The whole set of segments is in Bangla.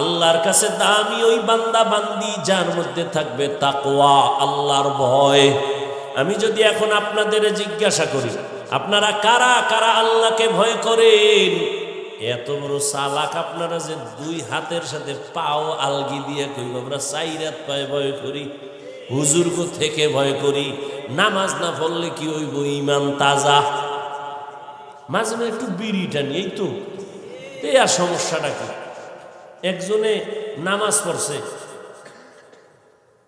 আল্লাহর কাছে দামি ওই বান্দা বান্দি যার মধ্যে থাকবে তাকওয়া, আল্লাহর ভয়। আমি যদি এখন আপনাদের জিজ্ঞাসা করি, আপনারা কারা কারা আল্লাহকে ভয় করেন? এত বড় চালাক আপনারা যে দুই হাতের সাথে পাও আলগি দিয়ে কইব, আমরা চাইরাত পায়ে ভয় করি হুজুর্গ থেকে ভয় করি, নামাজ না পড়লে কি হইব ইমান তাজা? মাঝে মাঝে একটু বিড়িটা নিয়েই তো, এই আর সমস্যাটা কি? একজনে নামাজ পড়ছে।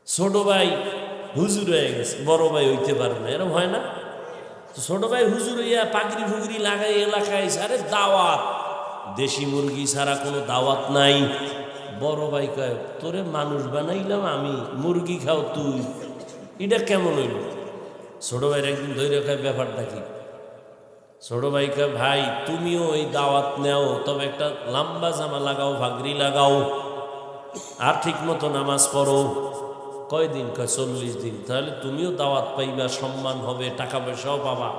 ছোট ভাই হুজুর হয়ে গেছে, বড় ভাই হইতে পারে না, এরকম হয় না? ছোট ভাই হুজুর হইয়া পাগড়ি ফুগড়ি লাগাই এলাকায় আরে দাওয়াত, দেশি মুরগি ছাড়া কোনো দাওয়াত নাই। বড় ভাই কয়, তোরে মানুষ বানাইলাম আমি, মুরগি খাও তুই। এটা কেমন হইল? ছোট ভাইয়ের একদিন ধৈর্য খায় ব্যাপারটা কি? ছোট ভাইকে, ভাই, তুমিও ওই দাওয়াত নেও, তবে একটা লম্বা জামা লাগাও, ভাগরি লাগাও আর ঠিক মতো নামাজ পড়ো। কয়দিন? কয়, চল্লিশ দিন। তাহলে তুমিও দাওয়াত পাইবা, সম্মান হবে টাকা পয়সাও পাবা।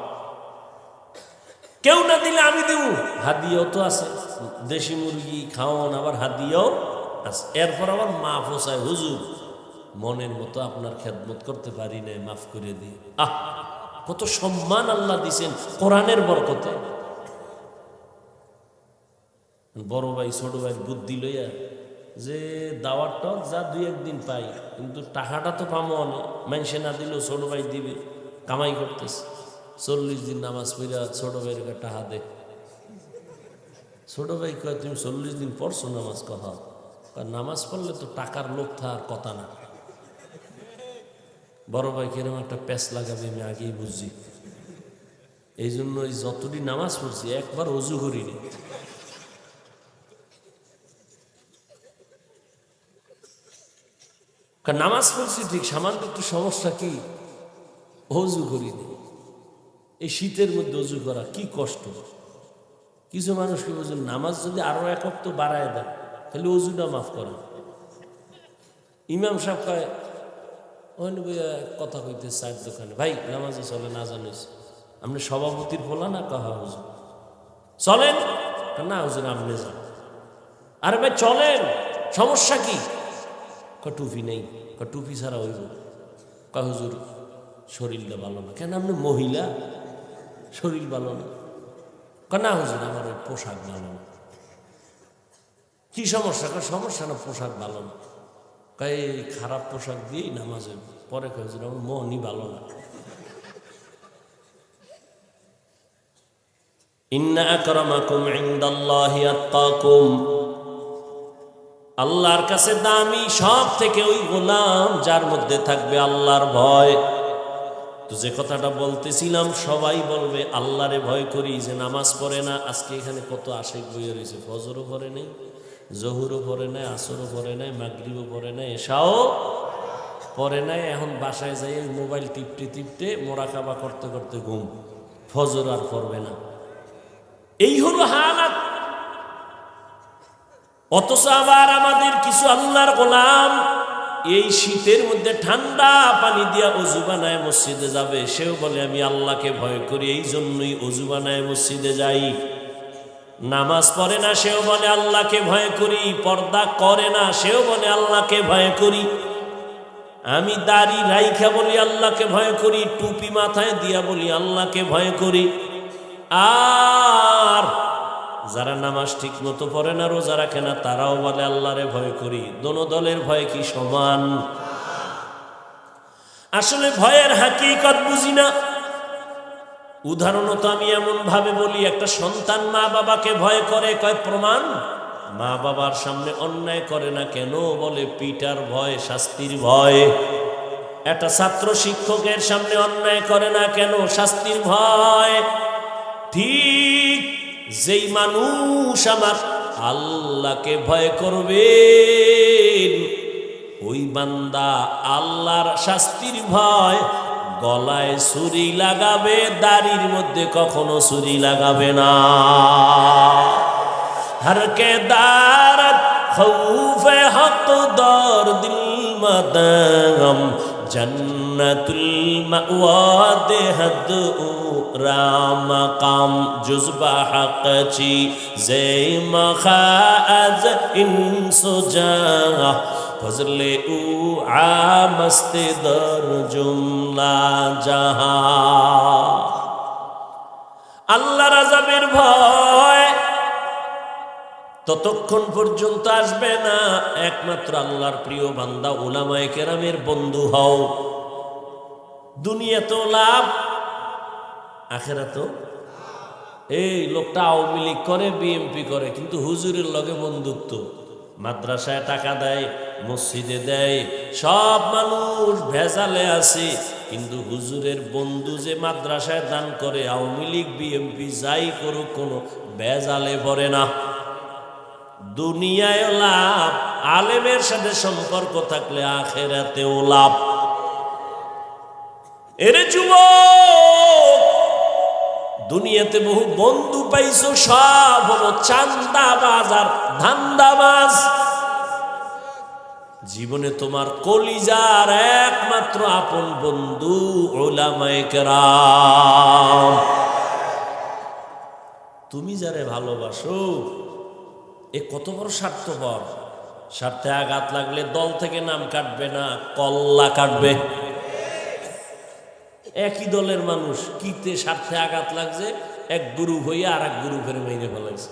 কেউ না দিলে আমি দেব। হাদিয়াও তো আছে। দেশি মুরগি খাওয়ান আবার হাদিয়াও আছে। এরপর আবার মা ফোসায় হুজুর, মনের মতো আপনার খেদমত করতে পারি নাই, মাফ করে দিয়ে আহ! কত সম্মান আল্লাহ দিছেন কোরআনের বরকতে। বড় ভাই, ছোট ভাই বুদ্ধি লইয়া যে দাওয়ার টক যা দুই একদিন পাই, কিন্তু টাকাটা তো পাবো অনেক মানুষে না দিলেও ছোট ভাই দিবে, কামাই করতেছে। চল্লিশ দিন নামাজ পড়া ছোট ভাইয়ের টাকা দে। ছোট ভাই কয়, তুমি চল্লিশ দিন পড়ছো নামাজ কথা নামাজ পড়লে তো টাকার লোভ থাকার কথা না। বড় ভাই কিরম একটা প্যাচ লাগাবে আমি আগেই বুঝছি। এই জন্য এই যতটি নামাজ পড়ছি, একবার অজু করিনি। নামাজ পড়ছি ঠিক, সামান্য একটু সমস্যা কি? অজু করিনি। এই শীতের মধ্যে অজু করা কি কষ্ট? কিছু মানুষকে বুঝুন নামাজ যদি আরও এক বাড়ায় দেন, তাহলে অজুটা মাফ করেন। ইমাম সাহেব কয় কথা কইতে চায়ের দোকানে, ভাই, নামাজে চলে না জানিস? আপনি সভাপতির বলা না কাহা হুজুর? চলেন? না হুজুর আপনি যান। আরে ভাই, চলেন, সমস্যা কি? টুপি নেই। টুপি ছাড়া হইব? ক হুজুর, শরীরটা ভালো না। কেন আপনি মহিলা? শরীর ভালো না। ক না হুজুর, আমার ওই পোশাক ভালো না। কি সমস্যা? সমস্যা না, পোশাক ভালো না? এই খারাপ পোশাক দিয়েই নামাজে পরে কয়, হুজুর, আমার মনই ভালো না। ইন্না আকরামাকুম আল্লাহর কাছে দামি সব থেকে ওই গোলাম যার মধ্যে থাকবে আল্লাহর ভয়। তো যে কথাটা বলতেছিলাম, সবাই বলবে, আল্লাহরে ভয় করি যে নামাজ পড়ে না, আজকে এখানে কত আশেক বইয়ে রয়েছে, ফজরও পড়ে নেই। জহুরও পরে নাই, আসরও পরে নাই, মাগরিবও পরে নাই, এসাও পরে নাই। এখন বাসায় যাই মোবাইল টিপতে টিপতে মোরাকাবা করতে করতে ঘুম, ফজর আর পড়বে না। এই হলো হালাত। অথচ আবার আমাদের কিছু আল্লাহর গোলাম এই শীতের মধ্যে ঠান্ডা পানি দিয়া অজু বানায় মসজিদে যাবে, সেও বলে, আমি আল্লাহকে ভয় করি এই জন্যই অজু বানায় মসজিদে যাই। নামাজ পড়ে না, সেও বলে, আল্লাহকে ভয় করি। পর্দা করে না, সেও বলে, আল্লাহকে ভয় করি। আমি দাড়ি রাইখা বলি, আল্লাহকে ভয় করি। টুপি মাথায় দিয়া বলি, আল্লাহকে ভয় করি। আর যারা নামাজ ঠিক মতো পড়ে না, রোজা রাখে না, তারাও বলে, আল্লাহরে ভয় করি। দোনো দলের ভয় কি সমান? আসলে ভয়ের হাকিকত বুঝি না। উদাহরণত আমি এমন ভাবে বলি, একটা সন্তান মা বাবাকে ভয় করে, কয়, প্রমাণ? মা বাবার সামনে অন্যায় করে না কেন? বলে, পিটার ভয়, শাস্তির ভয়। একটা ছাত্র শিক্ষকের সামনে অন্যায় করে না কেন? শাস্তির ভয়। ঠিক যেই মানুষ আমার আল্লাহকে ভয় করবে ওই বান্দা আল্লাহর শাস্তির ভয় গলায় ছুরি লাগাবে, দাড়ির মধ্যে কখনো ছুরি লাগাবে না। হরকে দারত খৌফে হক, দর দিল মাতাম জন্নতুল মাওয়াদে হদ রাম কাম জে ফজলে উ আমস্তে দর জুমলা জাহা আল্লাহ রাজাবের ভয় ততক্ষণ পর্যন্ত আসবে না। একমাত্র আল্লাহর প্রিয় বান্দা ওলামায় কেরামের বন্ধু হও। দুনিয়া তো লাভ আখেরা তো এই লোকটা আওয়ামী লীগ করে, বিএমপি করে, কিন্তু হুজুরের লগে বন্ধুত্ব। মাদ্রাসায় টাকা দেয়, মসজিদে দেয়, সব মানুষ ভেজালে আছে। কিন্তু হুজুরের বন্ধু যে মাদ্রাসায় দান করে, আওয়ামী লীগ বিএমপি যাই করুক, কোনো ভেজালে পড়ে না। দুনিয়ায় লাভ, আলেমের সাথে সম্পর্ক থাকলে আখেরাতেও লাভ। এরে যুবক! দুনিয়াতে বহু বন্ধু পাইছো, সব হলো চান্দাবাজ আর ধান্দাবাজ। জীবনে তোমার কলিজার একমাত্র আপন বন্ধু তুমি যারে ভালোবাসো, এ কত বড় স্বার্থপর। স্বার্থে আঘাত লাগলে দল থেকে নাম কাটবে না, কল্লা কাটবে। একই দলের মানুষ কিতে স্বার্থে আঘাত লাগছে? এক গ্রুপ হইয়া আর এক গ্রুপের মেরে ফেলাইছে।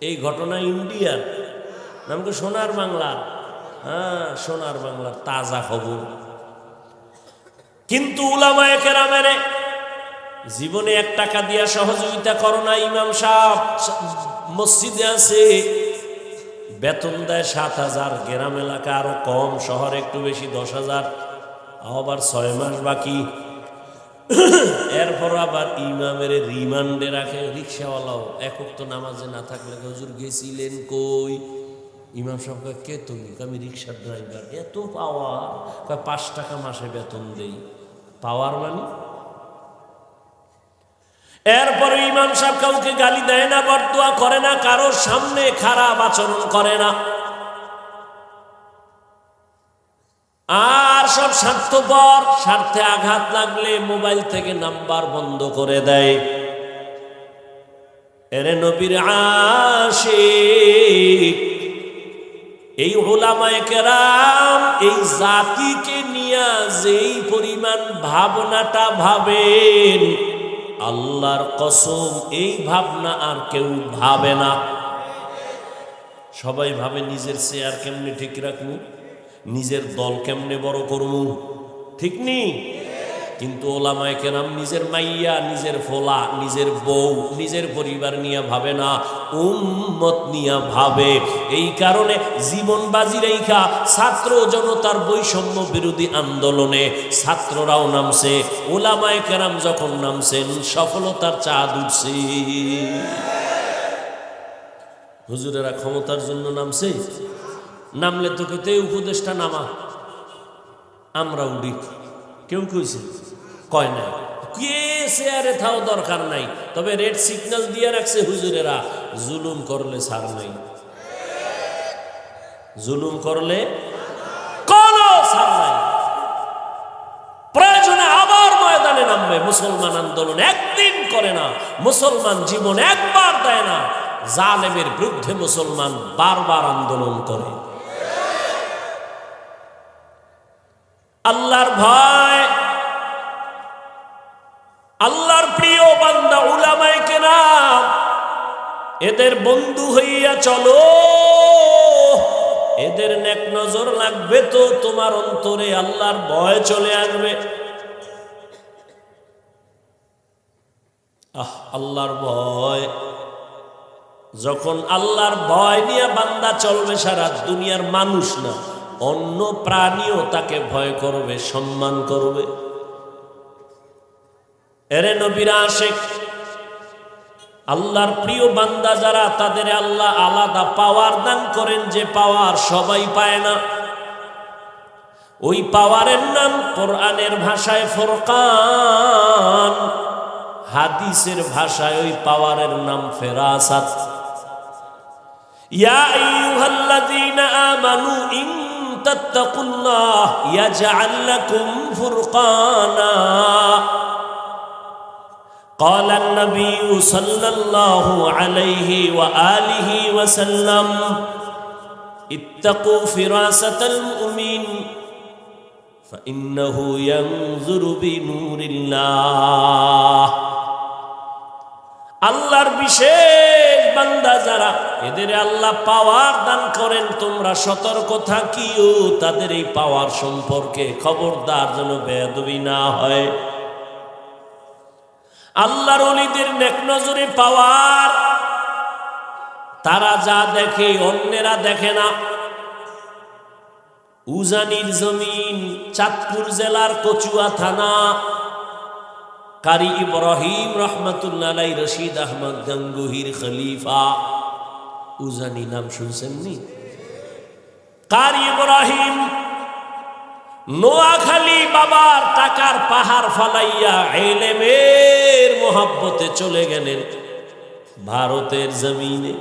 এই ঘটনা ইন্ডিয়ার। নামকে সোনার বাংলা? হ্যাঁ সোনার বাংলার তাজা খবর। কিন্তু উলামায়ে কেরামেরে জীবনে এক টাকা দিয়া সহযোগিতা করো না, ইমাম সাহেব। মসজিদে আছে। বেতন দেয় সাত হাজার, গ্রাম এলাকা আরও কম, শহরে একটু বেশি দশ হাজার। আবার ছয় মাস বাকি। এরপর আবার ইমামের রিমান্ডে রাখে, রিক্সাওয়ালাও একক তো নামাজে না থাকলে হুজুর গেছিলেন কই? ইমাম সাহেব কে তুমি? আমি রিক্সার ড্রাইভার। এত পাওয়ার পাঁচ টাকা মাসে বেতন দেই। পাওয়ার মানে? এরপরে ইমাম সাহেব কাউকে গালি দেয় না, বরদোয়া করে না, কারোর সামনে খারাপ আচরণ করে না। আর সব স্বার্থপর, স্বার্থে আঘাত লাগলে মোবাইল থেকে নাম্বার বন্ধ করে দেয়। এরে নবীর আশিক, এই ওলামায় কেরাম এই জাতিকে নিয়ে যেই পরিমাণ ভাবনাটা ভাবেন, আল্লাহর কসম এই ভাবনা আর কেউ ভাবে না। সবাই ভাবে নিজের চেয়ার কেমনি ঠিক রাখব? নিজের দল কেমনে বড় করব? ঠিক নি? কিন্তু ওলামায় কেরাম নিজের মাইয়া, নিজের ফোলা, নিজের বউ, নিজের পরিবার নিয়ে ভাবে না, উম্মত নিয়ে ভাবে। এই কারণে জীবন বাজি রেখা ছাত্র জনতার বৈষম্য বিরোধী আন্দোলনে ছাত্ররাও নামছে। ওলামায় কেরাম যখন নামছেন, সফলতার চাঁদ উঠছে। হুজুরেরা ক্ষমতার জন্য নামছে? নামলে তো কেতে উপদেশটা নামা। আমরা উড়ি। কেউ কইছে? কয় নাই কে শেয়ারে থাও দরকার নাই। তবে রেড সিগন্যাল দিয়ে রাখছে হুজুরেরা। জুলুম করলে সার নাই। জুলুম করলে কোন ছাড় নাই। প্রয়োজনে আবার ময়দানে নামবে। মুসলমান আন্দোলন একদিন করে না। মুসলমান জীবন একবার দেয় না। জালেমের বিরুদ্ধে মুসলমান বারবার আন্দোলন করে। আল্লাহর ভয়, আল্লাহর প্রিয় বান্দা, উলামায়ে কেনা এদের বন্ধু হইয়া চলো। এদের নেক নজর লাগবে তো, তোমার অন্তরে আল্লাহর ভয় চলে আসবে। আহ, আল্লাহর ভয়। যখন আল্লাহর ভয় নিয়ে বান্দা চলবে, সারা দুনিয়ার মানুষ না। অন্য প্রাণীও তাকে ভয় করবে, সম্মান করবে। এরে নবীরা আল্লাহর প্রিয় বান্দা যারা, তাদের আল্লাহ আলাদা পাওয়ার দান করেন, যে পাওয়ার সবাই পায় না। ওই পাওয়ারের নাম কোরআনের ভাষায় ফোরকান, হাদিসের ভাষায় ওই পাওয়ারের নাম ফেরাসাত। ইয়া আইয়ুহাল্লাযীনা আমানু ইন تتقوا الله يجعل لكم فرقانا. قال النبي صلى الله عليه وآله وسلم اتقوا فراسة المؤمن فإنه ينظر بنور الله. আল্লাহর বিশেষ বান্দা যারা, এদের আল্লাহ পাওয়ার দান করেন, তোমরা সতর্ক থাকিও, তাদের এই পাওয়ার সম্পর্কে খবরদার যেন বেদবি না হয়। আল্লাহর অলিদের নেক নজরে পাওয়ার, তারা যা দেখে, অন্যেরা দেখে না। উজানির জমিন, চাঁদপুর জেলার কচুয়া থানা কারি ইব্রাহিম রহমতুল্লাহ রশিদ আহমদ গঙ্গুহির খলিফা। উজানি নাম শুনছেন কারি ইব্রাহিম নোয়াখালী বাবার টাকার পাহাড় ফালাইয়া এলেমের মোহাব্বতে চলে গেলেন। ভারতের জমিনে